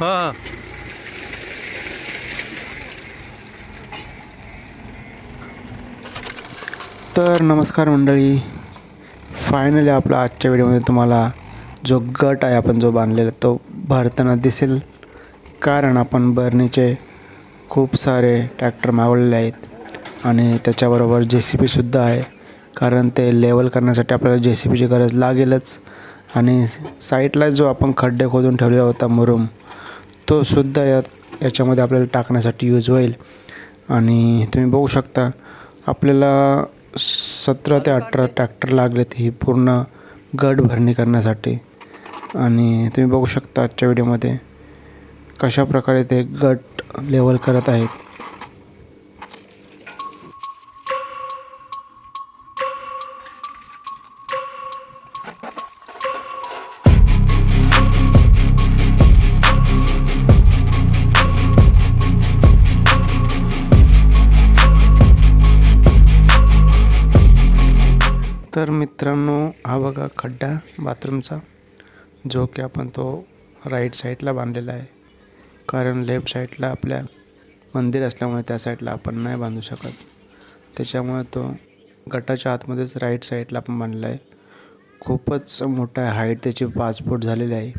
हां. तर नमस्कार मंडळी. फायनली आपला आजच्या व्हिडिओमध्ये तुम्हाला जो गट आहे आपण जो बांधलेला तो भरताना दिसेल. कारण आपण बर्नीचे खूप सारे ट्रॅक्टर मागवलेले आहेत. आणि त्याच्याबरोबर जे सी पीसुद्धा आहे. कारण ते लेवल करण्यासाठी आपल्याला जे सी पीची गरज लागेलच. आणि साईडला जो आपण खड्डे खोदून ठेवलेला होता मुरुम तोसुद्धा यात या याच्यामध्ये आपल्याला टाकण्यासाठी यूज होईल. आणि तुम्ही बघू शकता आपल्याला सतरा ते अठरा ट्रॅक्टर लागलेत ही पूर्ण गट भरणी करण्यासाठी. आणि तुम्ही बघू शकता आजच्या व्हिडिओमध्ये कशा प्रकारे ते गट लेवल करत आहेत. तर मित्रांनो हा बघा खड्डा बाथरूमचा जो की आपण तो राईट साईडला बांधलेला आहे. कारण लेफ्ट साईडला आपल्या मंदिर असल्यामुळे त्या साईडला आपण नाही बांधू शकत. त्याच्यामुळे तो गटाच्या आतमध्येच राईट साईडला आपण बांधला आहे. खूपच मोठा आहे. हाईट त्याची पाच फूट झालेली आहे.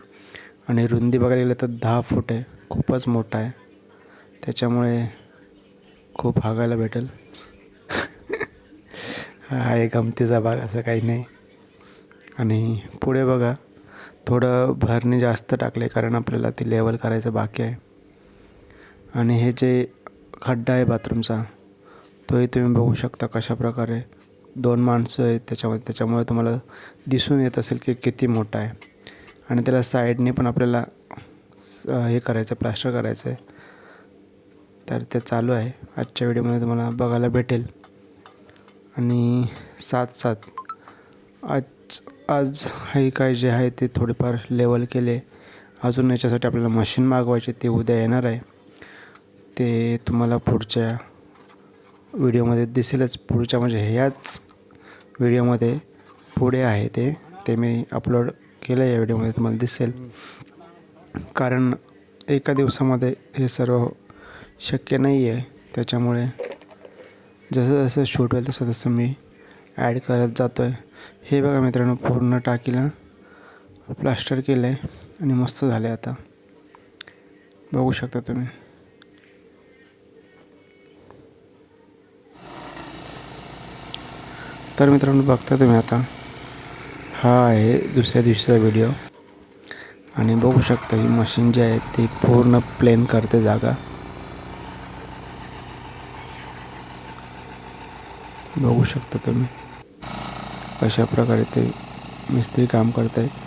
आणि रुंदी बघायला गेलं तर दहा फूट आहे. खूपच मोठा आहे. त्याच्यामुळे खूप हागायला भेटेल. हा आहे गमतीचा भाग असं काही नाही. आणि पुढे बघा थोडं भरणी जास्त टाकले कारण आपल्याला ती लेवल करायचं बाकी आहे. आणि हे जे खड्डा आहे बाथरूमचा तोही तुम्ही बघू शकता कशा प्रकारे दोन माणसं आहेत त्याच्यामध्ये त्याच्यामुळे तुम्हाला दिसून येत असेल की किती मोठा आहे. आणि त्याला साईडने पण आपल्याला स- हे करायचं प्लास्टर करायचं आहे. तर ते चालू आहे. आजच्या व्हिडिओमध्ये तुम्हाला बघायला भेटेल. आणि साथ साथ आज आज हे काय जे आहे ते थोडेफार लेवल केले. अजून याच्यासाठी आपल्याला मशीन मागवायचे ते उद्या येणार आहे. ते तुम्हाला पुढच्या व्हिडिओमध्ये दिसेलच. पुढच्या म्हणजे ह्याच व्हिडिओमध्ये पुढे आहे ते. ते मी अपलोड केलं या व्हिडिओमध्ये तुम्हाला दिसेल. कारण एका दिवसामध्ये हे सर्व शक्य नाही आहे त्याच्यामुळे जसं जसं शूट होईल तसं तसं मी ॲड करत जातो आहे हे बघा मित्रांनो पूर्ण टाकीला प्लास्टर केलं आहे आणि मस्त झालं आहे आता. बघू शकता तुम्ही. तर मित्रांनो बघता तुम्ही आता. हा आहे दुसऱ्या दिवशीचा व्हिडिओ आणि बघू शकता ही मशीन जी आहे ती पूर्ण प्लेन करते जागा. बघू शकता तुम्ही. कशा प्रकारे ते मिस्त्री काम करत आहेत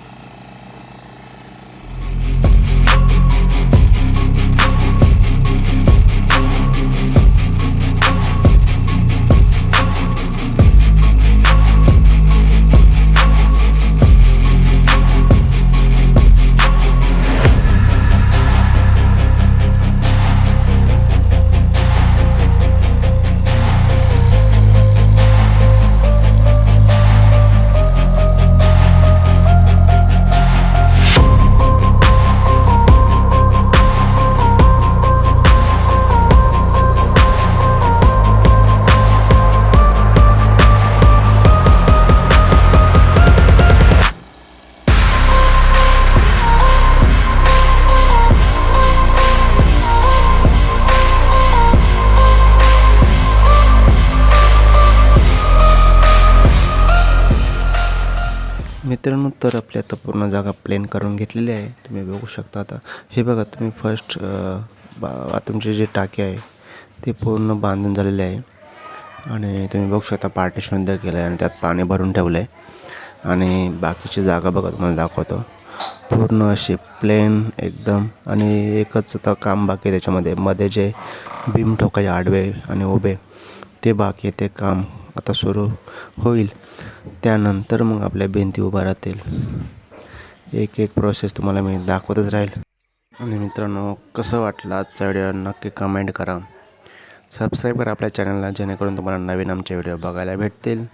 मित्रांनो तर आपली आता पूर्ण जागा प्लेन करून घेतलेली आहे. तुम्ही बघू शकता आता. हे बघा तुम्ही फर्स्ट बा तुमची जी टाकी आहे ती पूर्ण बांधून झालेली आहे. आणि तुम्ही बघू शकता पार्टिशन सुद्धा केलं आहे आणि त्यात पाणी भरून ठेवलं आहे आणि बाकीची जागा बघा तुम्हाला दाखवतो. पूर्ण अशी प्लेन एकदम. आणि एकच आता काम बाकी त्याच्यामध्ये. मध्ये जे बीम ठोकाय आडवे आणि उभे ते बाकी ते काम आता सुरू होईल. त्यानंतर मग आपल्या भिंती उभा राहतील. एक एक प्रोसेस तुम्हाला मी दाखवतच राहील. आणि मित्रांनो कसं वाटलं आजचा व्हिडिओ नक्की कमेंट करा. सबस्क्राईब करा आपल्या चॅनलला जेणेकरून तुम्हाला नवीन आमचे व्हिडिओ बघायला भेटतील.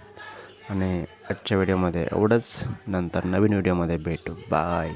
आणि आजच्या व्हिडिओमध्ये एवढंच. नंतर नवीन व्हिडिओमध्ये भेटू. बाय